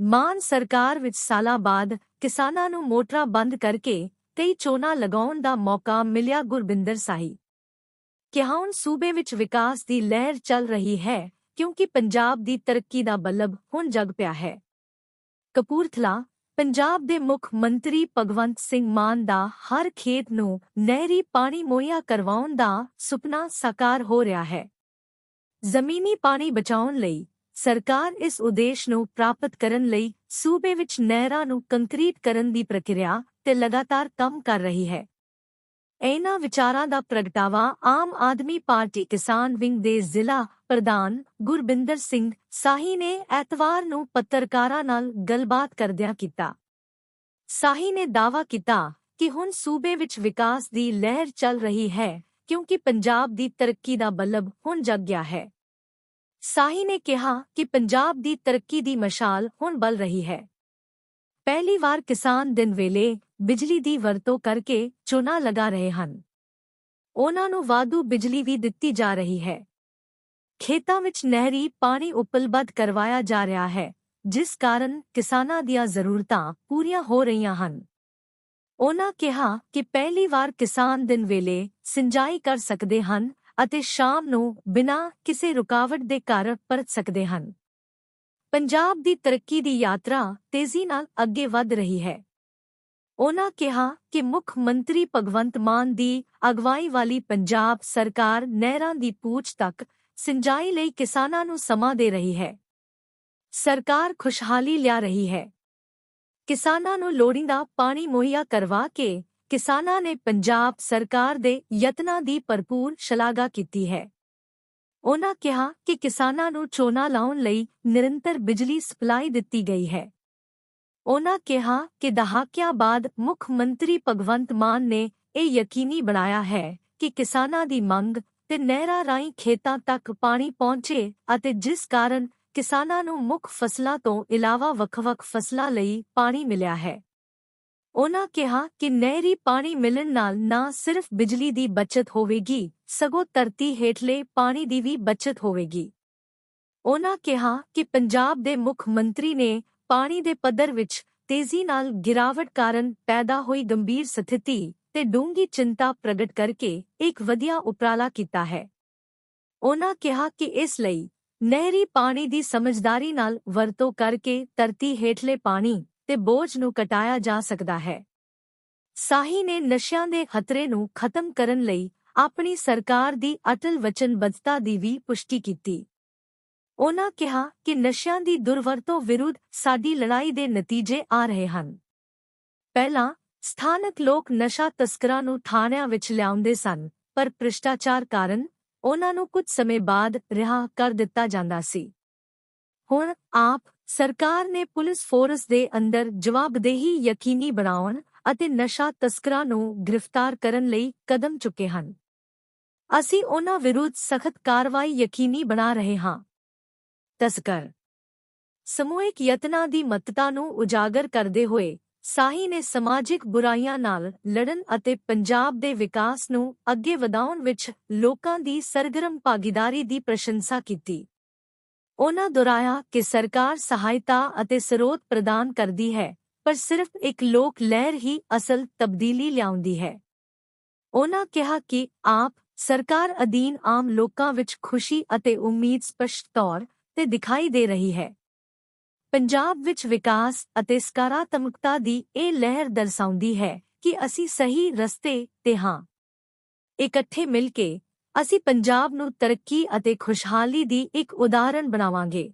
ਮਾਨ ਸਰਕਾਰ ਵਿੱਚ ਸਾਲਾਂ ਬਾਅਦ ਕਿਸਾਨਾਂ ਨੂੰ ਮੋਟਰਾਂ ਬੰਦ ਕਰਕੇ ਕਈ ਚੋਣਾਂ ਲਗਾਉਣ ਦਾ ਮੌਕਾ ਮਿਲਿਆ ਗੁਰਬਿੰਦਰ ਸਾਹੀ। ਕਿਹਾ, ਹੁਣ ਸੂਬੇ ਵਿੱਚ ਵਿਕਾਸ ਦੀ ਲਹਿਰ ਚੱਲ ਰਹੀ ਹੈ ਕਿਉਂਕਿ ਪੰਜਾਬ ਦੀ ਤਰੱਕੀ ਦਾ ਬੱਲਬ ਹੁਣ ਜਗ ਪਿਆ ਹੈ। ਕਪੂਰਥਲਾ, ਪੰਜਾਬ ਦੇ ਮੁੱਖ ਮੰਤਰੀ ਭਗਵੰਤ ਸਿੰਘ ਮਾਨ ਦਾ ਹਰ ਖੇਤ ਨੂੰ ਨਹਿਰੀ ਪਾਣੀ ਮੁਹੱਈਆ ਕਰਵਾਉਣ ਦਾ ਸੁਪਨਾ ਸਾਕਾਰ ਹੋ ਰਿਹਾ ਹੈ। ਜ਼ਮੀਨੀ ਪਾਣੀ ਬਚਾਉਣ ਲਈ ਸਰਕਾਰ ਇਸ ਉਦੇਸ਼ ਨੂੰ ਪ੍ਰਾਪਤ ਕਰਨ ਲਈ ਸੂਬੇ ਵਿੱਚ ਨਹਿਰਾਂ ਨੂੰ ਕੰਕਰੀਟ ਕਰਨ ਦੀ ਪ੍ਰਕਿਰਿਆ ਤੇ ਲਗਾਤਾਰ ਕੰਮ ਕਰ ਰਹੀ ਹੈ। ਇਹਨਾਂ ਵਿਚਾਰਾਂ ਦਾ ਪ੍ਰਗਟਾਵਾ ਆਮ ਆਦਮੀ ਪਾਰਟੀ ਕਿਸਾਨ ਵਿੰਗ ਦੇ ਜ਼ਿਲ੍ਹਾ ਪ੍ਰਧਾਨ ਗੁਰਬਿੰਦਰ ਸਿੰਘ ਸਾਹੀ ਨੇ ਐਤਵਾਰ ਨੂੰ ਪੱਤਰਕਾਰਾਂ ਨਾਲ ਗੱਲਬਾਤ ਕਰਦਿਆਂ ਕੀਤਾ। ਸਾਹੀ ਨੇ ਦਾਅਵਾ ਕੀਤਾ ਕਿ ਹੁਣ ਸੂਬੇ ਵਿੱਚ ਵਿਕਾਸ ਦੀ ਲਹਿਰ ਚੱਲ ਰਹੀ ਹੈ ਕਿਉਂਕਿ ਪੰਜਾਬ ਦੀ ਤਰੱਕੀ ਦਾ ਬੱਲਬ ਹੁਣ ਜਗ ਗਿਆ ਹੈ। ਸਾਹੀ ਨੇ ਕਿਹਾ ਕਿ ਪੰਜਾਬ ਦੀ ਤਰੱਕੀ ਦੀ ਮਸ਼ਾਲ ਹੁਣ ਬਲ ਰਹੀ ਹੈ। ਪਹਿਲੀ ਵਾਰ ਕਿਸਾਨ ਦਿਨ ਵੇਲੇ ਬਿਜਲੀ ਦੀ ਵਰਤੋਂ ਕਰਕੇ ਚੋਣਾ ਲਗਾ ਰਹੇ ਹਨ। ਉਹਨਾਂ ਨੂੰ ਵਾਧੂ ਬਿਜਲੀ ਵੀ ਦਿੱਤੀ ਜਾ ਰਹੀ ਹੈ। ਖੇਤਾਂ ਵਿੱਚ ਨਹਿਰੀ ਪਾਣੀ ਉਪਲਬਧ ਕਰਵਾਇਆ ਜਾ ਰਿਹਾ ਹੈ, ਜਿਸ ਕਾਰਨ ਕਿਸਾਨਾਂ ਦੀਆਂ ਜ਼ਰੂਰਤਾਂ ਪੂਰੀਆਂ ਹੋ ਰਹੀਆਂ ਹਨ। ਉਹਨਾਂ ਕਿਹਾ ਕਿ ਪਹਿਲੀ ਵਾਰ ਕਿਸਾਨ ਦਿਨ ਵੇਲੇ ਸਿੰਜਾਈ ਕਰ ਸਕਦੇ ਹਨ ਅਤੇ ਸ਼ਾਮ ਨੂੰ ਬਿਨਾਂ ਕਿਸੇ ਰੁਕਾਵਟ ਦੇ ਘਰ ਪਰਤ ਸਕਦੇ ਹਨ। ਪੰਜਾਬ ਦੀ ਤਰੱਕੀ ਦੀ ਯਾਤਰਾ ਤੇਜ਼ੀ ਨਾਲ ਅੱਗੇ ਵਧ ਰਹੀ ਹੈ। ਉਹਨਾਂ ਕਿਹਾ ਕਿ ਮੁੱਖ ਮੰਤਰੀ ਭਗਵੰਤ ਮਾਨ ਦੀ ਅਗਵਾਈ ਵਾਲੀ ਪੰਜਾਬ ਸਰਕਾਰ ਨਹਿਰਾਂ ਦੀ ਪੂਛ ਤੱਕ ਸਿੰਜਾਈ ਲਈ ਕਿਸਾਨਾਂ ਨੂੰ ਸਮਾਂ ਦੇ ਰਹੀ ਹੈ। ਸਰਕਾਰ ਖੁਸ਼ਹਾਲੀ ਲਿਆ ਰਹੀ ਹੈ। ਕਿਸਾਨਾਂ ਨੂੰ ਲੋੜੀਂਦਾ ਪਾਣੀ ਮੁਹੱਈਆ ਕਰਵਾ ਕੇ ਕਿਸਾਨਾਂ ਨੇ ਪੰਜਾਬ ਸਰਕਾਰ ਦੇ ਯਤਨਾਂ ਦੀ ਭਰਪੂਰ ਸ਼ਲਾਘਾ ਕੀਤੀ ਹੈ। ਉਹਨਾਂ ਕਿਹਾ ਕਿ ਕਿਸਾਨਾਂ ਨੂੰ ਚੋਣਾ ਲਾਉਣ ਲਈ ਨਿਰੰਤਰ ਬਿਜਲੀ ਸਪਲਾਈ ਦਿੱਤੀ ਗਈ ਹੈ। ਉਹਨਾਂ ਕਿਹਾ ਕਿ ਦਹਾਕਿਆਂ ਬਾਅਦ ਮੁੱਖ ਮੰਤਰੀ ਭਗਵੰਤ ਮਾਨ ਨੇ ਇਹ ਯਕੀਨੀ ਬਣਾਇਆ ਹੈ ਕਿ ਕਿਸਾਨਾਂ ਦੀ ਮੰਗ ਤੇ ਨਹਿਰਾਂ ਰਾਹੀਂ ਖੇਤਾਂ ਤੱਕ ਪਾਣੀ ਪਹੁੰਚੇ ਅਤੇ ਜਿਸ ਕਾਰਨ ਕਿਸਾਨਾਂ ਨੂੰ ਮੁੱਖ ਫਸਲਾਂ ਤੋਂ ਇਲਾਵਾ ਵੱਖ-ਵੱਖ ਫਸਲਾਂ ਲਈ ਪਾਣੀ ਮਿਲਿਆ ਹੈ। ਉਨ੍ਹਾਂ ਕਿਹਾ ਕਿ ਨਹਿਰੀ ਪਾਣੀ ਮਿਲਣ ਨਾਲ ਨਾ ਸਿਰਫ ਬਿਜਲੀ ਦੀ ਬਚਤ ਹੋਵੇਗੀ, ਸਗੋਂ ਧਰਤੀ ਹੇਠਲੇ ਪਾਣੀ ਦੀ ਵੀ ਬਚਤ ਹੋਵੇਗੀ। ਉਹਨਾਂ ਕਿਹਾ ਕਿ ਪੰਜਾਬ ਦੇ ਮੁੱਖ ਮੰਤਰੀ ਨੇ ਪਾਣੀ ਦੇ ਪੱਧਰ ਵਿੱਚ ਤੇਜ਼ੀ ਨਾਲ ਗਿਰਾਵਟ ਕਾਰਨ ਪੈਦਾ ਹੋਈ ਗੰਭੀਰ ਸਥਿਤੀ ਤੇ ਡੂੰਗੀ ਚਿੰਤਾ ਪ੍ਰਗਟ ਕਰਕੇ ਇੱਕ ਵਧੀਆ ਉਪਰਾਲਾ ਕੀਤਾ ਹੈ। ਉਹਨਾਂ ਕਿਹਾ ਕਿ ਇਸ ਲਈ ਨਹਿਰੀ ਪਾਣੀ ਦੀ ਸਮਝਦਾਰੀ ਨਾਲ ਵਰਤੋਂ ਕਰਕੇ ਧਰਤੀ ਹੇਠਲੇ ਪਾਣੀ ਤੇ ਬੋਝ ਨੂੰ ਕਟਾਇਆ ਜਾ ਸਕਦਾ ਹੈ। ਸਾਹੀ ਨੇ ਨਸ਼ਿਆਂ ਦੇ ਖਤਰੇ ਨੂੰ ਖਤਮ ਕਰਨ ਲਈ ਆਪਣੀ ਸਰਕਾਰ ਦੀ ਅਟਲ ਵਚਨਬੱਧਤਾ ਦੀ ਵੀ ਪੁਸ਼ਟੀ ਕੀਤੀ। ਉਹਨਾਂ ਕਿਹਾ ਕਿ ਨਸ਼ਿਆਂ ਦੀ ਦੁਰਵਰਤੋਂ ਵਿਰੁੱਧ ਸਾਡੀ ਲੜਾਈ ਦੇ ਨਤੀਜੇ ਆ ਰਹੇ ਹਨ। ਪਹਿਲਾਂ ਸਥਾਨਕ ਲੋਕ ਨਸ਼ਾ ਤਸਕਰਾਂ ਨੂੰ ਥਾਣਿਆਂ ਵਿੱਚ ਲਿਆਉਂਦੇ ਸਨ, ਪਰ ਭ੍ਰਿਸ਼ਟਾਚਾਰ ਕਾਰਨ ਉਹਨਾਂ ਨੂੰ ਕੁਝ ਸਮੇਂ ਬਾਅਦ ਰਿਹਾ ਕਰ ਦਿੱਤਾ ਜਾਂਦਾ ਸੀ। ਹੁਣ ਆਪ ਸਰਕਾਰ ਨੇ ਪੁਲਿਸ ਫੋਰਸ ਦੇ ਅੰਦਰ ਜਵਾਬਦੇਹੀ ਯਕੀਨੀ ਬਣਾਉਣ ਅਤੇ ਨਸ਼ਾ ਤਸਕਰਾਂ ਨੂੰ ਗ੍ਰਿਫਤਾਰ ਕਰਨ ਲਈ ਕਦਮ ਚੁੱਕੇ ਹਨ। ਅਸੀਂ ਉਹਨਾਂ ਵਿਰੁੱਧ ਸਖਤ ਕਾਰਵਾਈ ਯਕੀਨੀ ਬਣਾ ਰਹੇ ਹਾਂ। ਤਸਕਰ। ਸਮੂਹਿਕ ਯਤਨਾਂ ਦੀ ਮਹੱਤਤਾ ਨੂੰ ਉਜਾਗਰ ਕਰਦੇ ਹੋਏ ਸਾਹੀ ਨੇ ਸਮਾਜਿਕ ਬੁਰਾਈਆਂ ਨਾਲ ਲੜਨ ਅਤੇ ਪੰਜਾਬ ਦੇ ਵਿਕਾਸ ਨੂੰ ਅੱਗੇ ਵਧਾਉਣ ਵਿੱਚ ਲੋਕਾਂ ਦੀ ਸਰਗਰਮ ਭਾਗੀਦਾਰੀ ਦੀ ਪ੍ਰਸ਼ੰਸਾ ਕੀਤੀ। ਉਹਨਾਂ ਦੁਹਰਾਇਆ ਕਿ ਸਰਕਾਰ ਸਹਾਇਤਾ ਅਤੇ ਸਰੋਤ ਪ੍ਰਦਾਨ ਕਰਦੀ ਹੈ, ਪਰ ਸਿਰਫ ਇੱਕ ਲੋਕ ਲਹਿਰ ਹੀ ਅਸਲ ਤਬਦੀਲੀ ਲਿਆਉਂਦੀ ਹੈ। ਉਹਨਾਂ ਕਿਹਾ ਕਿ ਆਪ ਸਰਕਾਰ ਅਧੀਨ ਆਮ ਲੋਕਾਂ ਵਿੱਚ ਖੁਸ਼ੀ ਅਤੇ ਉਮੀਦ ਸਪਸ਼ਟ ਤੌਰ ਤੇ ਦਿਖਾਈ ਦੇ ਰਹੀ ਹੈ। ਪੰਜਾਬ ਵਿੱਚ ਵਿਕਾਸ ਅਤੇ ਸਕਾਰਾਤਮਕਤਾ ਦੀ ਇਹ ਲਹਿਰ ਦਰਸਾਉਂਦੀ ਹੈ ਕਿ ਅਸੀਂ ਸਹੀ ਰਸਤੇ ਤੇ ਹਾਂ। ਇਕੱਠੇ ਮਿਲ ਕੇ ਅਸੀਂ ਪੰਜਾਬ ਨੂੰ ਤਰੱਕੀ ਅਤੇ ਖੁਸ਼ਹਾਲੀ ਦੀ ਇੱਕ ਉਦਾਹਰਣ ਬਣਾਵਾਂਗੇ।